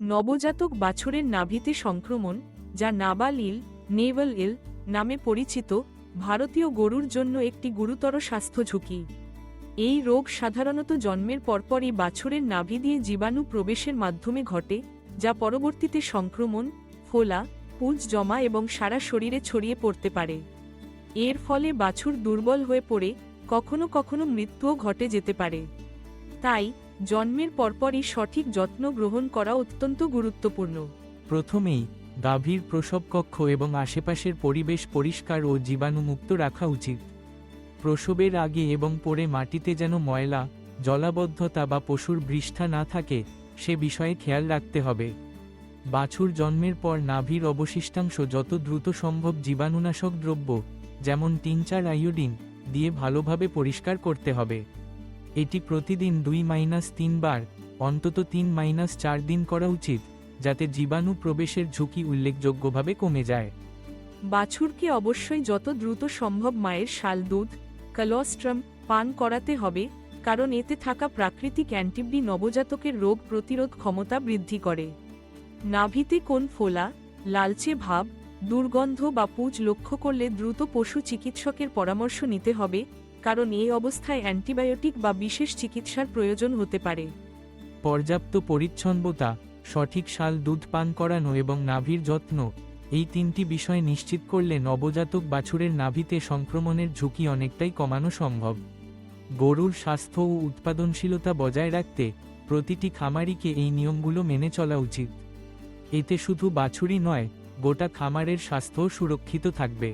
নবজাতক বাছুরের নাভিতে সংক্রমণ, যা নাবাল ইল নেভাল ইল নামে পরিচিত, ভারতীয় গরুর জন্য একটি গুরুতর স্বাস্থ্য ঝুঁকি। এই রোগ সাধারণত জন্মের পরপরই বাছুরের নাভি দিয়ে জীবাণু প্রবেশের মাধ্যমে ঘটে, যা পরবর্তীতে সংক্রমণ, ফোলা, পুঁজ জমা এবং সারা শরীরে ছড়িয়ে পড়তে পারে। এর ফলে বাছুর দুর্বল হয়ে পড়ে, কখনো কখনো মৃত্যুও ঘটে যেতে পারে। তাই জন্মের পরপরই সঠিক যত্ন গ্রহণ করা অত্যন্ত গুরুত্বপূর্ণ। প্রথমেই, গাভীর প্রসবকক্ষ এবং আশেপাশের পরিবেশ পরিষ্কার ও জীবাণুমুক্ত রাখা উচিত। প্রসবের আগে এবং পরে মাটিতে যেন ময়লা, জলাবদ্ধতা বা পশুর বৃষ্ঠা না থাকে, সে বিষয়ে খেয়াল রাখতে হবে। বাছুর জন্মের পর নাভির অবশিষ্টাংশ যত দ্রুত সম্ভব জীবাণুনাশক দ্রব্য, যেমন তিন চার আয়োডিন, দিয়ে ভালোভাবে পরিষ্কার করতে হবে। এটি প্রতিদিন দুই মাইনাস তিনবার অন্তত তিন মাইনাস চার দিন করা উচিত, যাতে জীবাণু প্রবেশের ঝুঁকি উল্লেখযোগ্যভাবে কমে যায়। বাছুরকে অবশ্যই যত দ্রুত সম্ভব মায়ের শাল, দুধ কলস্ট্রাম পান করাতে হবে, কারণ এতে থাকা প্রাকৃতিক অ্যান্টিবডি নবজাতকের রোগ প্রতিরোধ ক্ষমতা বৃদ্ধি করে। নাভিতে কোন ফোলা, লালচে ভাব, দুর্গন্ধ বা পুজ লক্ষ্য করলে দ্রুত পশু চিকিৎসকের পরামর্শ নিতে হবে কারণ এই অবস্থায় অ্যান্টিবায়োটিক বা বিশেষ চিকিৎসার প্রয়োজন হতে পারে। পর্যাপ্ত পরিচ্ছন্নতা, সঠিক শাল দুধ পান করানো এবং নাভির যত্ন, এই তিনটি বিষয় নিশ্চিত করলে নবজাতক বাছুরের নাভিতে সংক্রমণের ঝুঁকি অনেকটাই কমানো সম্ভব। গরুর স্বাস্থ্য ও উৎপাদনশীলতা বজায় রাখতে প্রতিটি খামারিকে এই নিয়মগুলো মেনে চলা উচিত। এতে শুধু বাছুরই নয়, গোটা খামারের স্বাস্থ্যও সুরক্ষিত থাকবে।